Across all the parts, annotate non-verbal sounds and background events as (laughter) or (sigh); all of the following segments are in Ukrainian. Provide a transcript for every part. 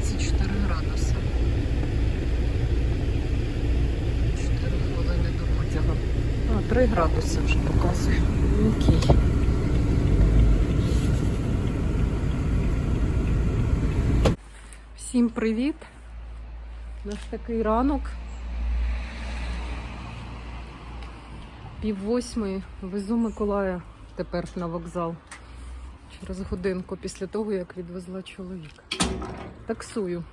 24 градуси. 4 хвилини до потягу. А, 3 градуси вже показує. Окей. Всім привіт! У нас такий ранок. Пів восьмої везу Миколая тепер на вокзал. Через годинку після того, як відвезла чоловіка. Таксую.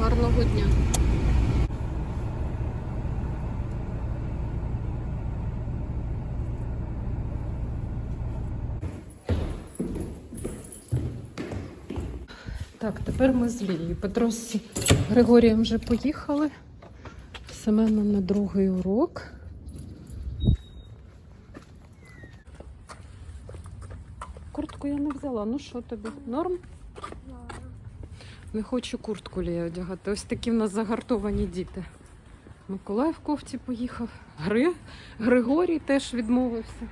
Гарного дня. Так, тепер ми з Лією. Петро з Григорієм вже поїхали. Семена на другий урок. Куртку я не взяла. Ну що тобі? Норм? Не хочу куртку Лія одягати. Ось такі в нас загартовані діти. Миколай в кофті поїхав. Гри... Григорій теж відмовився.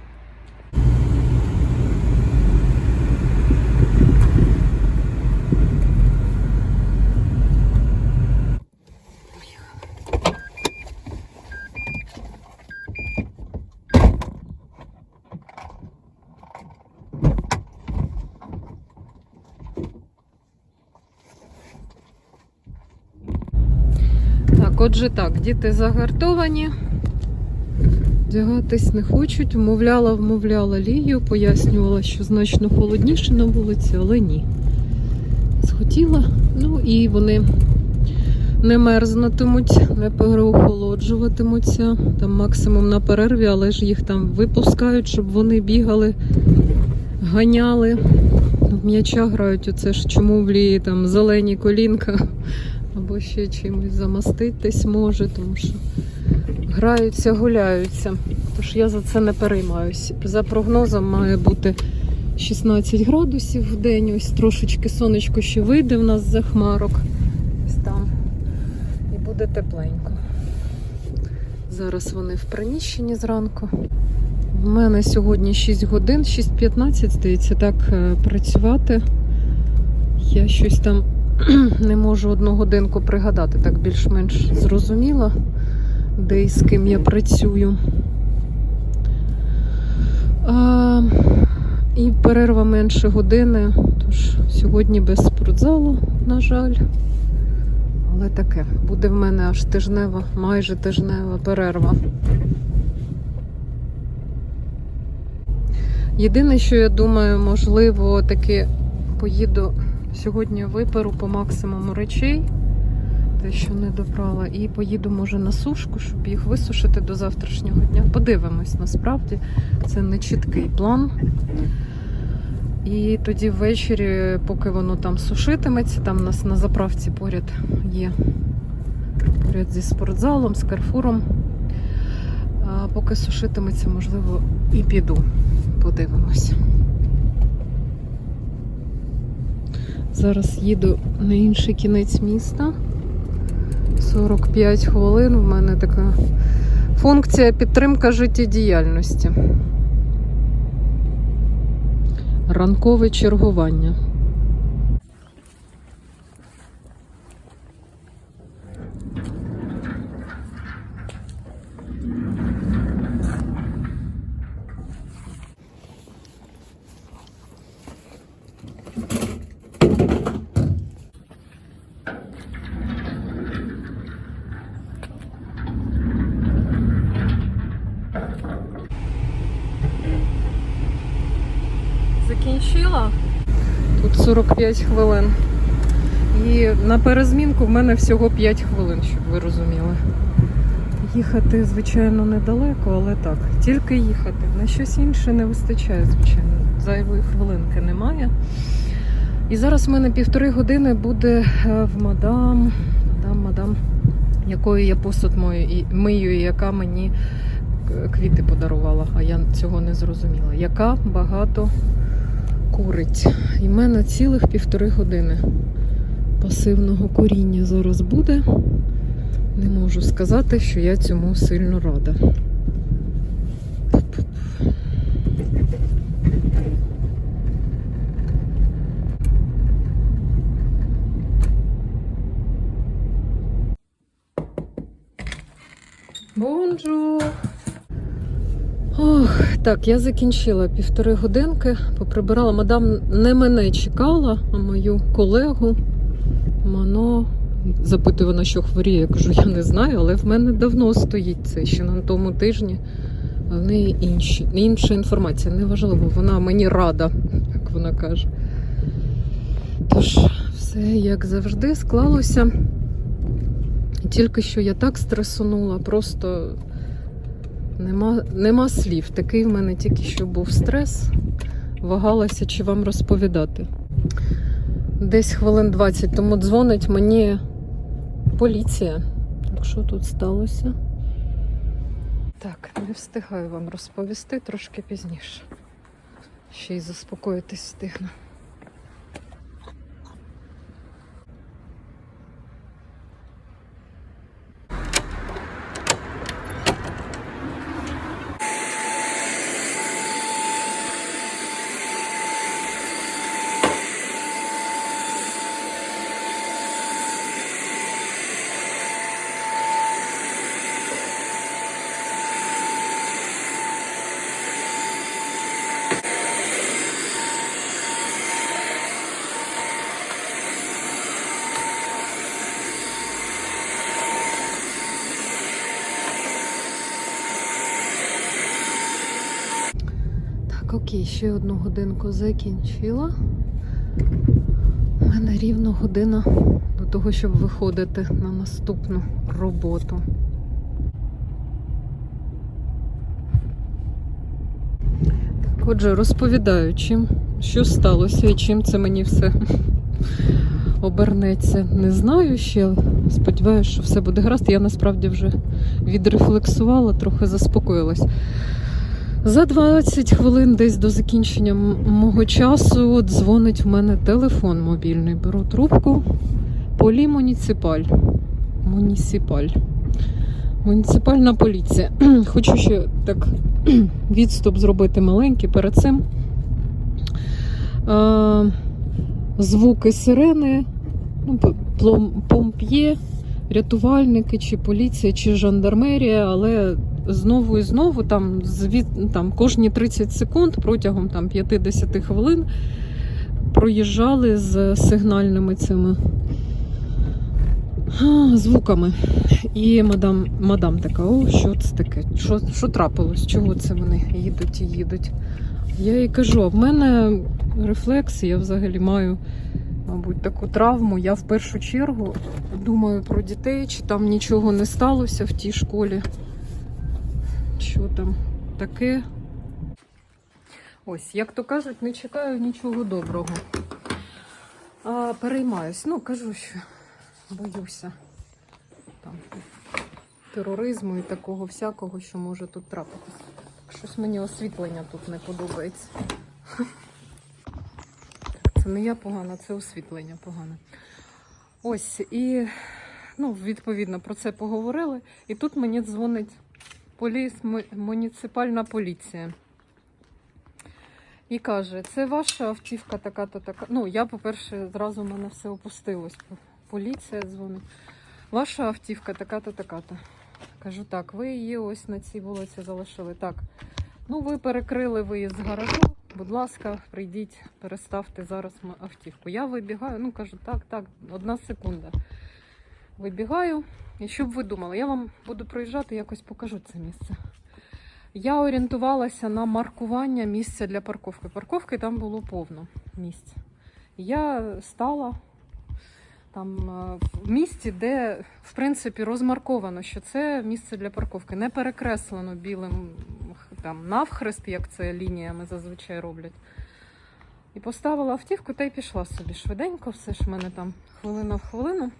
Отже так, діти загартовані. Вдягатись не хочуть. Вмовляла, вмовляла Лію, пояснювала, що значно холодніше на вулиці, але ні. Схотіла. Ну і вони не мерзнутимуть, не переохолоджуватимуться. Там максимум на перерві, але ж їх там випускають, щоб вони бігали, ганяли. В м'яча грають, оце ж чому в Лії там зелені колінка ще чимось замаститись може, тому що граються, гуляються. Тож я за це не переймаюся. За прогнозом має бути 16 градусів в день. Ось трошечки сонечко ще вийде в нас за хмарок. Ось там. І буде тепленько. Зараз вони в приміщенні зранку. В мене сьогодні 6 годин, 6.15, здається, так е, працювати. Я щось там (clears throat) не можу одну годинку пригадати, так більш-менш зрозуміло, де і з ким я працюю. А, і перерва менше години, тож сьогодні без спортзалу, на жаль. Але таке, буде в мене аж тижнева, майже тижнева перерва. Єдине, що я думаю, можливо, таки поїду Сьогодні виперу по максимуму речей, те, що не добрала, і поїду, може, на сушку, щоб їх висушити до завтрашнього дня. Подивимось, насправді це не чіткий план. І тоді ввечері, поки воно там сушитиметься, там у нас на заправці поряд є поряд зі спортзалом, з карфуром. А поки сушитиметься, можливо, і піду. Подивимось. Зараз їду на інший кінець міста. 45 хвилин. В мене така функція підтримка життєдіяльності. Ранкове чергування. Закінчила. Тут 45 хвилин. І на перезмінку в мене всього 5 хвилин, щоб ви розуміли. Їхати, звичайно, недалеко, але так. Тільки їхати. На щось інше не вистачає, звичайно. Зайвої хвилинки немає. І зараз в мене півтори години буде е, в мадам, мадам, мадам, якою я посуд мою і мию, яка мені квіти подарувала, а я цього не зрозуміла. Яка багато курить. І в мене цілих півтори години. пасивного коріння зараз буде. Не можу сказати, що я цьому сильно рада. Бонжур! Ох, так, я закінчила півтори годинки, поприбирала. Мадам не мене чекала, а мою колегу. Мано запитує вона, що хворіє. Я кажу, я не знаю, але в мене давно стоїть це ще на тому тижні. А в неї інші, інша інформація. Неважливо, вона мені рада, як вона каже. Тож, все як завжди склалося. Тільки що я так стресонула, просто нема, нема слів. Такий в мене тільки що був стрес. Вагалася, чи вам розповідати. Десь хвилин 20 тому дзвонить мені поліція. Так що тут сталося? Так, не встигаю вам розповісти трошки пізніше. Ще й заспокоїтись встигну. Окей, ще одну годинку закінчила. У мене рівно година до того, щоб виходити на наступну роботу. Так, отже, розповідаю, чим, що сталося і чим це мені все обернеться. Не знаю ще. Сподіваюся, що все буде гаразд. Я насправді вже відрефлексувала, трохи заспокоїлась. За 20 хвилин десь до закінчення мого часу дзвонить в мене телефон мобільний. Беру трубку. Полі муніципаль. Муніципаль. Муніципальна поліція. (clears throat) Хочу ще так (clears throat) відступ зробити маленький перед цим. Звуки сирени, ну, помп'є, рятувальники, чи поліція, чи жандармерія, але знову і знову там, звід, там кожні 30 секунд протягом там, 50 хвилин проїжджали з сигнальними цими звуками. І мадам, мадам така, о, що це таке? Що, що трапилось? Чого це вони їдуть і їдуть? Я їй кажу, а в мене рефлекс, я взагалі маю, мабуть, таку травму. Я в першу чергу думаю про дітей, чи там нічого не сталося в тій школі. Що там таке? Ось, як то кажуть, не чекаю нічого доброго. А, переймаюсь. Ну, кажу, що боюся там тероризму і такого всякого, що може тут трапитися. Щось мені освітлення тут не подобається. Це не я погана, це освітлення погане. Ось, і ну, відповідно про це поговорили. І тут мені дзвонить поліс, муніципальна поліція. І каже, це ваша автівка така-то така. Ну, я, по-перше, зразу в мене все опустилось. Поліція дзвонить. Ваша автівка така-то, така-то. Кажу, так, ви її ось на цій вулиці залишили. Так. Ну, ви перекрили виїзд з гаражу. Будь ласка, прийдіть, переставте зараз автівку. Я вибігаю, ну кажу, так, так, одна секунда. Вибігаю. І що б ви думали, я вам буду проїжджати, якось покажу це місце. Я орієнтувалася на маркування місця для парковки. Парковки там було повно місць. Я стала там е, в місці, де в принципі розмарковано, що це місце для парковки, не перекреслено білим там навхрест, як це лініями зазвичай роблять. І поставила автівку та й пішла собі швиденько, все ж в мене там хвилина в хвилину.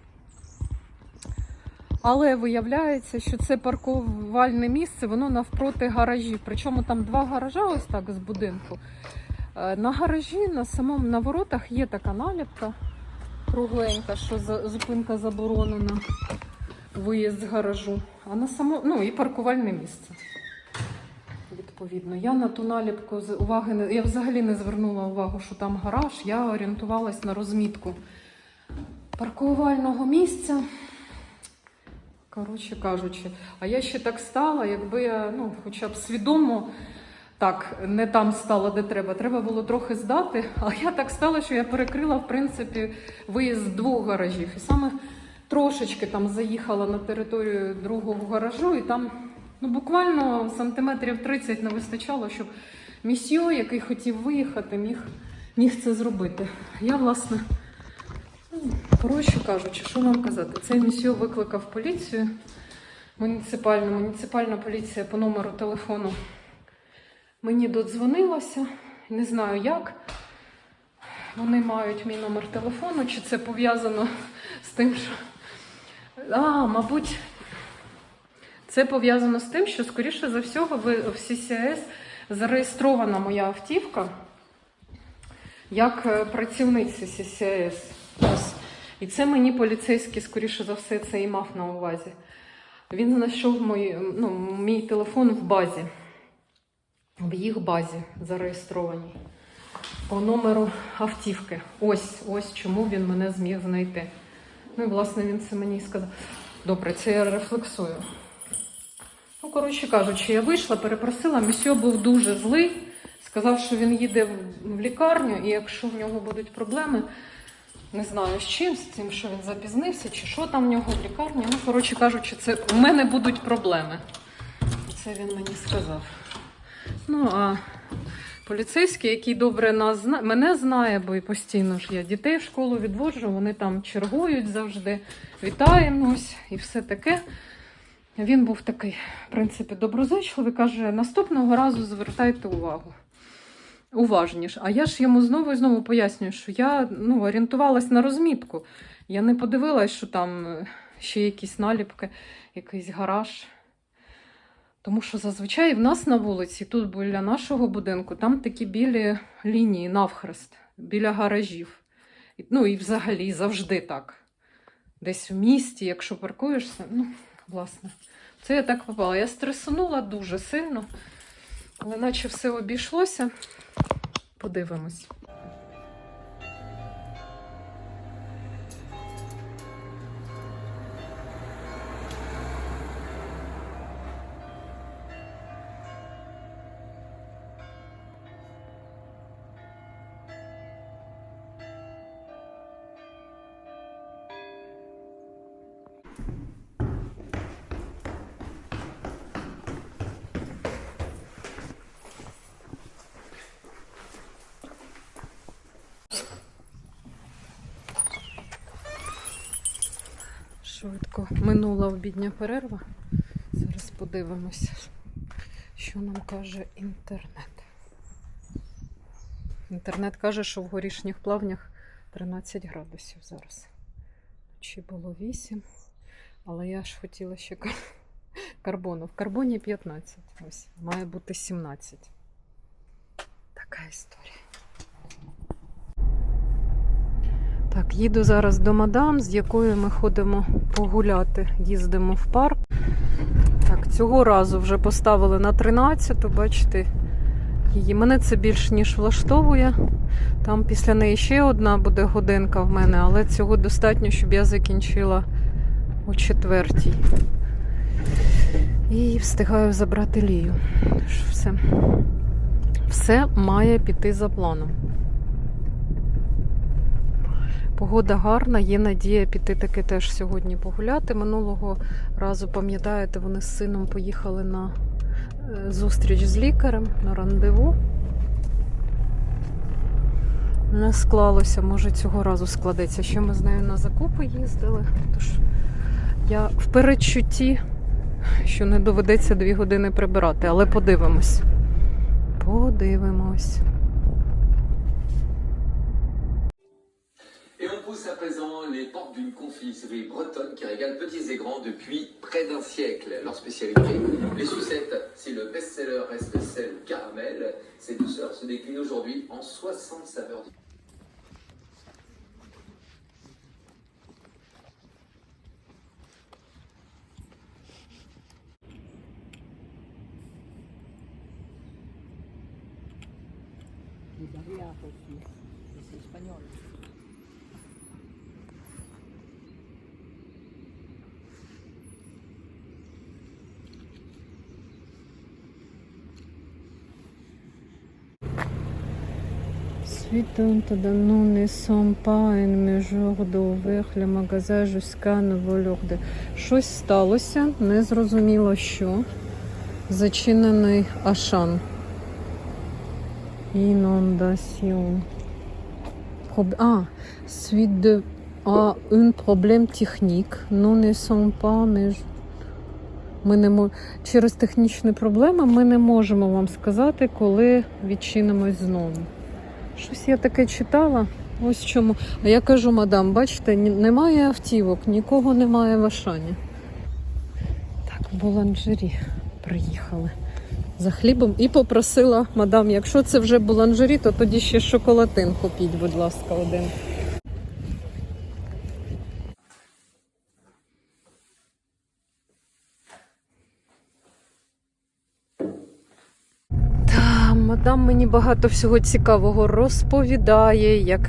Але виявляється, що це паркувальне місце, воно навпроти гаражів. Причому там два гаража, ось так з будинку. Е, На гаражі, на самому на воротах є така наліпка. кругленька, що зупинка заборонена, виїзд з гаражу. А на само, ну і паркувальне місце. Відповідно, я на ту наліпку з уваги не я взагалі не звернула увагу, що там гараж. Я орієнтувалась на розмітку паркувального місця. Коротше кажучи, а я ще так стала, якби я ну, хоча б свідомо так не там стала, де треба. Треба було трохи здати. А я так стала, що я перекрила, в принципі, виїзд з двох гаражів. І саме трошечки там заїхала на територію другого гаражу, і там ну, буквально сантиметрів 30 не вистачало, щоб місьо, який хотів виїхати, міг, міг це зробити. Я, власне, коротше кажучи, що вам казати, цей місьо викликав поліцію. Муніципальну, муніципальна поліція по номеру телефону мені додзвонилася. Не знаю як. Вони мають мій номер телефону, чи це пов'язано з тим, що. А, мабуть, це пов'язано з тим, що, скоріше за всього, в CCS зареєстрована моя автівка як е, працівниця CCS. І це мені поліцейський, скоріше за все, це і мав на увазі. Він знайшов мій, ну, мій телефон в базі, в їх базі зареєстрованій по номеру автівки. Ось, ось чому він мене зміг знайти. Ну і власне він це мені сказав. Добре, це я рефлексую. Ну, коротше кажучи, я вийшла, перепросила, місьо був дуже злий. Сказав, що він їде в лікарню, і якщо в нього будуть проблеми, не знаю з чим, з тим, що він запізнився, чи що там в нього в лікарні. Ну, коротше кажучи, це у мене будуть проблеми. Це він мені сказав. Ну, а поліцейський, який добре нас зна... мене знає, бо і постійно ж я дітей в школу відводжу, вони там чергують завжди, вітаємось і все таке. Він був такий, в принципі, доброзичливий, каже, наступного разу звертайте увагу. Уважніше. А я ж йому знову і знову пояснюю, що я ну, орієнтувалась на розмітку. Я не подивилась, що там е, ще якісь наліпки, якийсь гараж. Тому що зазвичай в нас на вулиці, тут біля нашого будинку, там такі білі лінії навхрест, біля гаражів. Ну і взагалі завжди так. Десь в місті, якщо паркуєшся, ну, власне. Це я так попала. Я стресанула дуже сильно, але наче все обійшлося. Подивимось. Швидко минула обідня перерва. Зараз подивимося, що нам каже інтернет. Інтернет каже, що в горішніх плавнях 13 градусів зараз. Чи було 8, але я ж хотіла ще кар- карбону. В карбоні 15. Ось, має бути 17. Така історія. Так, їду зараз до мадам, з якою ми ходимо погуляти, їздимо в парк. Так, цього разу вже поставили на 13, бачите, її. Мене це більш ніж влаштовує. Там після неї ще одна буде годинка в мене, але цього достатньо, щоб я закінчила о четвертій. І встигаю забрати лію. Все. Все має піти за планом. Погода гарна, є надія піти таки теж сьогодні погуляти. Минулого разу, пам'ятаєте, вони з сином поїхали на е, зустріч з лікарем, на рандеву. Не склалося, може цього разу складеться. Ще ми з нею на закупи їздили. Тож я в передчутті, що не доведеться дві години прибирати, але подивимось. Подивимось. À présent les portes d'une confiserie bretonne qui régale petits et grands depuis près d'un siècle. Leur spécialité, les sucettes. Si le best-seller reste ou caramel, ces douceurs se déclinent aujourd'hui en 60 saveurs différentes. Suite nous ne sommes pas en mesure d'ouvrir le magasin jusqu'à nouvel ordre. Щось сталося, не зрозуміло що. Зачинений Ашан. Inondation. А, suite de а, un problème technique. Nous ne sommes pas mais ми не мо... через технічні проблеми ми не можемо вам сказати, коли відчинимось знову. Щось я таке читала. Ось чому. А я кажу, мадам, бачите, немає автівок, нікого немає в Ашані. Так, Буланжері приїхали за хлібом і попросила мадам, якщо це вже буланжері, то тоді ще шоколатин купіть, будь ласка, один. Та, мадам мені багато всього цікавого розповідає, як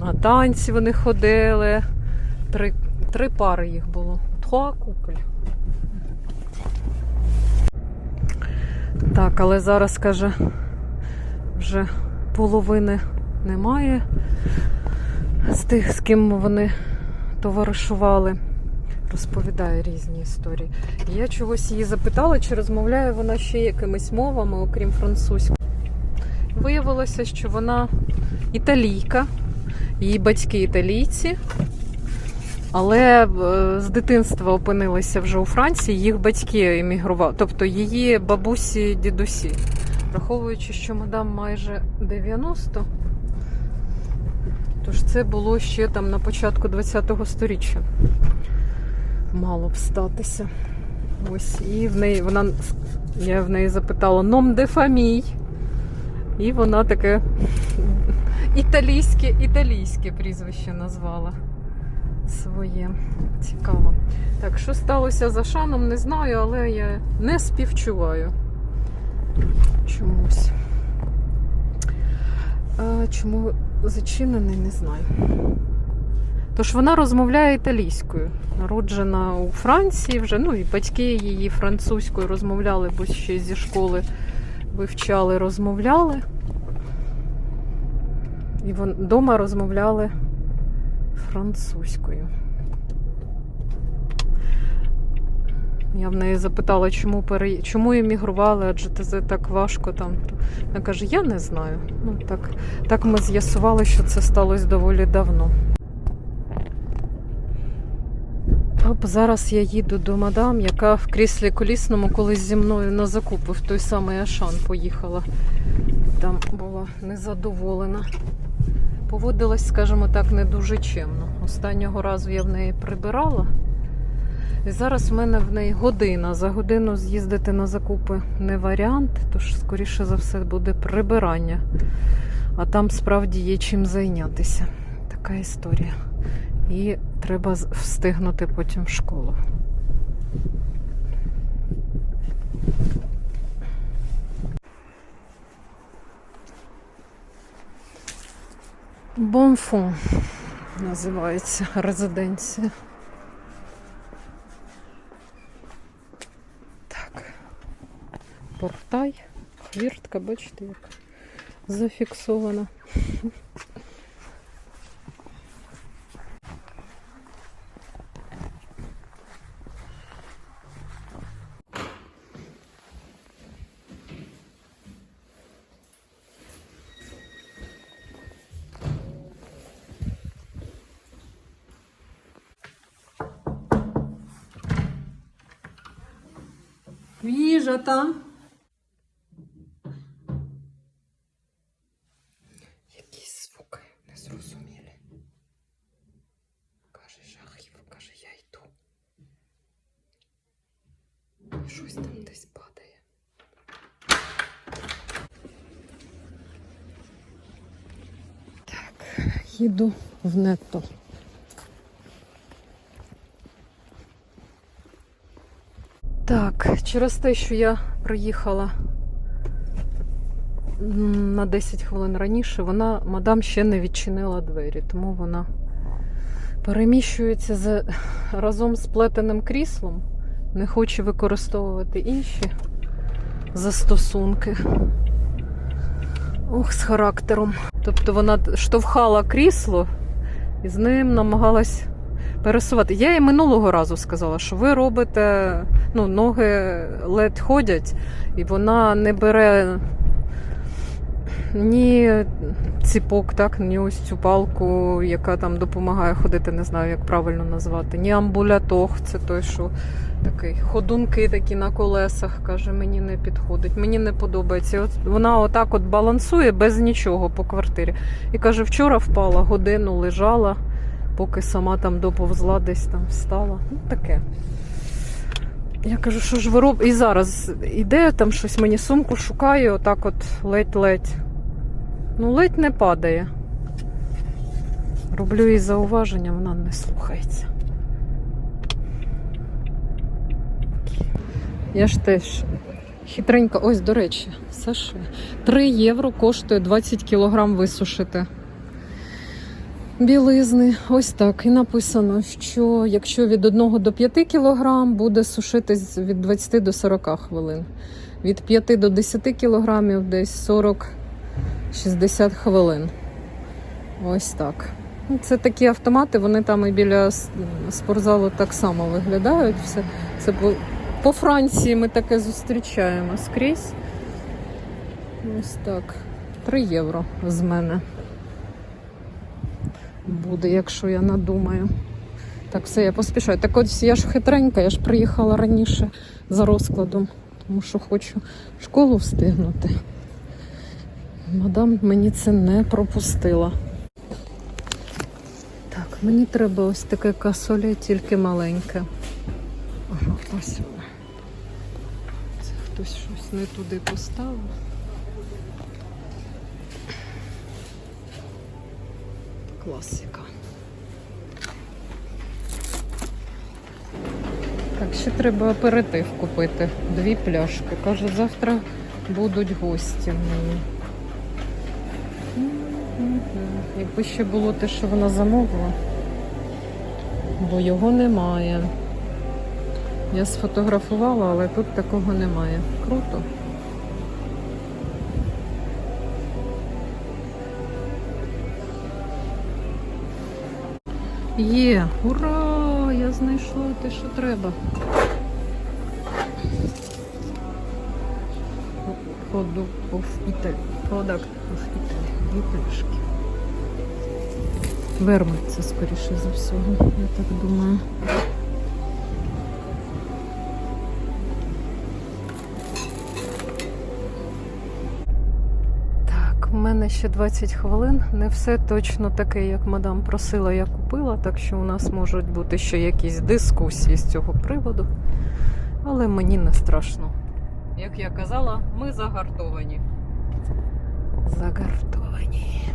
на танці вони ходили. Три, три пари їх було. Тхуа куколь. Так, але зараз каже, вже половини немає з тих, з ким вони товаришували. Розповідає різні історії. Я чогось її запитала, чи розмовляє вона ще якимись мовами, окрім французької. Виявилося, що вона італійка, її батьки італійці, але е, з дитинства опинилися вже у Франції, їх батьки емігрували, тобто її бабусі, дідусі. Враховуючи, що мадам майже 90, тож це було ще там на початку 20-го сторіччя. Мало б статися. Ось, і в неї вона я в неї запитала ном де фамій. І вона таке італійське, італійське прізвище назвала своє. Цікаво. Так, що сталося за шаном, не знаю, але я не співчуваю чомусь. А, чому зачинений, не знаю. Тож вона розмовляє італійською. Народжена у Франції вже, ну і батьки її французькою розмовляли, бо ще зі школи вивчали, розмовляли. І вдома розмовляли французькою. Я в неї запитала, чому пере... чому емігрували, адже це так важко там. Вона каже, я не знаю. Ну, так, так ми з'ясували, що це сталося доволі давно. Оп, зараз я їду до мадам, яка в кріслі колісному колись зі мною на закупи в той самий Ашан поїхала. Там була незадоволена. Поводилась, скажімо так, не дуже чемно. Останнього разу я в неї прибирала. І зараз в мене в неї година. За годину з'їздити на закупи не варіант, тож, скоріше за все, буде прибирання. А там справді є чим зайнятися. Така історія. І треба встигнути потім в школу. Бонфон називається резиденція. Так. Портай, хвіртка, бачите, як зафіксована. Якісь звуки незрозумілі. Каже, жахів, каже, я йду. Щось там десь падає. Так, їду в нетто. Так, через те, що я приїхала на 10 хвилин раніше, вона, мадам, ще не відчинила двері, тому вона переміщується за, разом з плетеним кріслом, не хоче використовувати інші застосунки. Ох, з характером. Тобто вона штовхала крісло і з ним намагалась пересувати. Я їй минулого разу сказала, що ви робите, ну, ноги ледь ходять, і вона не бере ні ціпок, так, ні ось цю палку, яка там допомагає ходити, не знаю, як правильно назвати, ні амбулятох, це той, що такий ходунки такі на колесах, каже, мені не підходить, мені не подобається. От вона отак от балансує без нічого по квартирі. І каже, вчора впала, годину лежала, поки сама там доповзла, десь там встала. Ну, таке. Я кажу, що ж ви робите? І зараз іде там щось мені сумку шукає, отак от ледь-ледь. Ну, ледь не падає. Роблю їй зауваження, вона не слухається. Я ж теж хитренька. Ось, до речі, Саше. 3 євро коштує 20 кілограм висушити. Білизни, ось так. І написано, що якщо від 1 до 5 кілограм буде сушитись від 20 до 40 хвилин. Від 5 до 10 кілограмів десь 40-60 хвилин. Ось так. Ну, Це такі автомати, вони там і біля спортзалу так само виглядають. Все. Це по, по Франції ми таке зустрічаємо скрізь. Ось так. 3 євро з мене буде, якщо я надумаю. Так, все, я поспішаю. Так ось я ж хитренька, я ж приїхала раніше за розкладом, тому що хочу в школу встигнути. Мадам мені це не пропустила. Так, мені треба ось таке касоле, тільки маленьке. Ага, ось. Це хтось щось не туди поставив. Класика. Так, ще треба аперитив купити. Дві пляшки. Каже, завтра будуть гості мені. Якби ще було те, що вона замовила, бо його немає. Я сфотографувала, але тут такого немає. Круто. Є, ура! Я знайшла те, що треба. Product of Italy. Product скоріше за всього, я так думаю. Ще 20 хвилин. Не все точно таке, як мадам просила, я купила, так що у нас можуть бути ще якісь дискусії з цього приводу. Але мені не страшно. Як я казала, ми загартовані. Загартовані.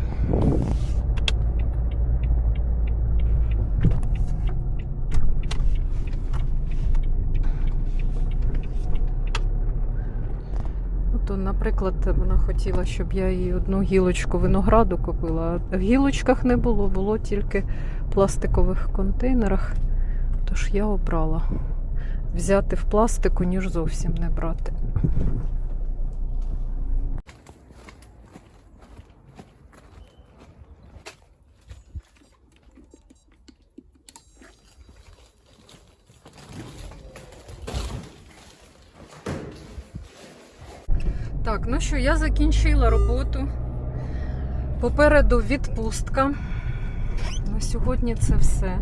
Наприклад, вона хотіла, щоб я їй одну гілочку винограду купила. А в гілочках не було, було тільки в пластикових контейнерах. Тож я обрала взяти в пластику, ніж зовсім не брати. Ну що, я закінчила роботу. Попереду відпустка. На сьогодні це все.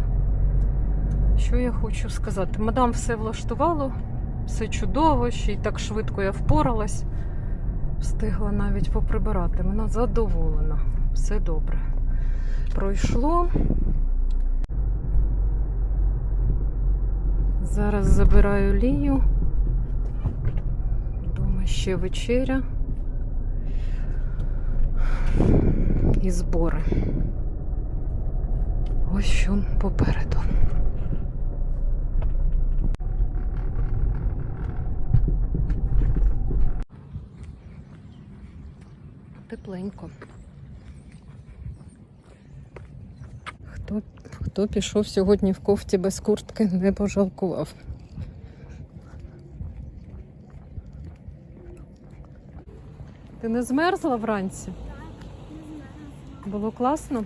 Що я хочу сказати? Мадам все влаштувало, все чудово, ще й так швидко я впоралась. Встигла навіть поприбирати. Вона задоволена. Все добре. Пройшло. Зараз забираю лію. Ще вечеря. І збори. Ось що попереду. тепленько. Хто, хто пішов сьогодні в кофті без куртки, не пожалкував. Ти не змерзла вранці? Було класно?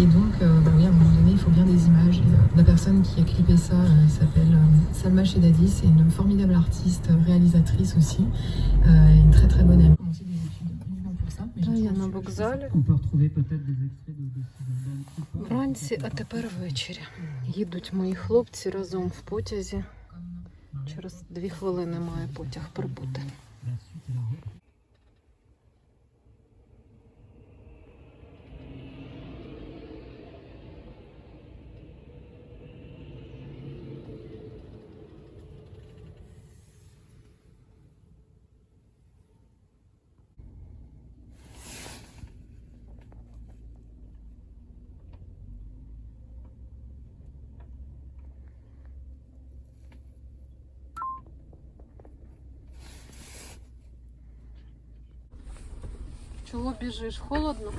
Et donc, euh, bah oui, à un moment donné, il faut bien des images. Et, euh, la personne qui a clippé ça euh, s'appelle euh, Salma Chedadi. C'est une formidable artiste, euh, réalisatrice aussi, euh, et une très très bonne amie. J'ai commencé des études uniquement pour ça. mais j'ai я на вокзалі. On peut retrouver peut-être des extraits de, de ces albums. Вранці, а тепер ввечері. Їдуть мої хлопці разом в потязі. Через дві хвилини має потяг прибути. La suite et la route. Чого біжиш? Холодно?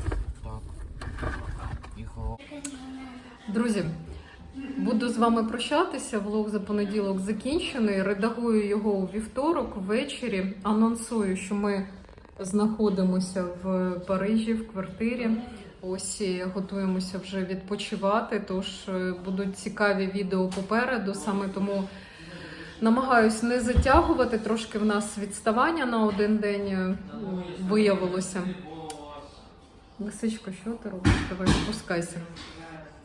Тихо. Друзі, буду з вами прощатися. Влог за понеділок закінчений. Редагую його у вівторок ввечері. Анонсую, що ми знаходимося в Парижі в квартирі. Ось і готуємося вже відпочивати. Тож е, будуть цікаві відео попереду. Саме тому намагаюсь не затягувати. Трошки в нас відставання на один день е, виявилося. Лисичко, що ти робиш? Давай спускайся.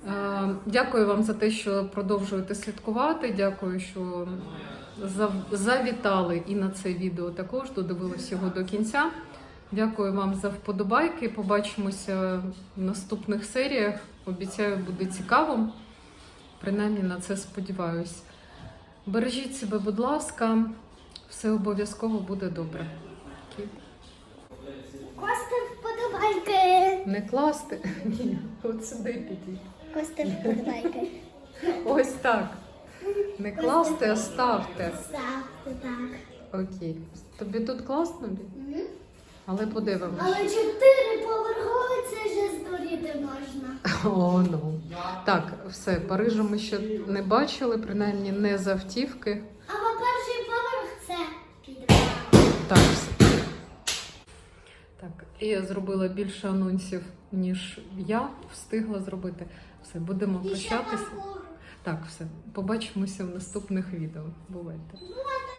Е, Дякую вам за те, що продовжуєте слідкувати. Дякую, що зав- завітали і на це відео також, додивились його до кінця. Дякую вам за вподобайки. Побачимося в наступних серіях. Обіцяю, буде цікаво. Принаймні на це сподіваюсь. Бережіть себе, будь ласка, все обов'язково буде добре. Костя вподобайки. Не класти. Ні, от сюди підіть. Костя вподобайки. Ось так. Не класти, а ставте. Ставте так. Окей. Тобі тут класно? Лі? Але подивимось. Але чотири це можна. (laughs) О, ну. Так, все, Парижа ми ще не бачили, принаймні не з автівки. А по перший поверх це підвал. Так, все. Так, і я зробила більше анонсів, ніж я встигла зробити. Все, будемо прощатися. Так, все. Побачимося в наступних відео. Бувайте.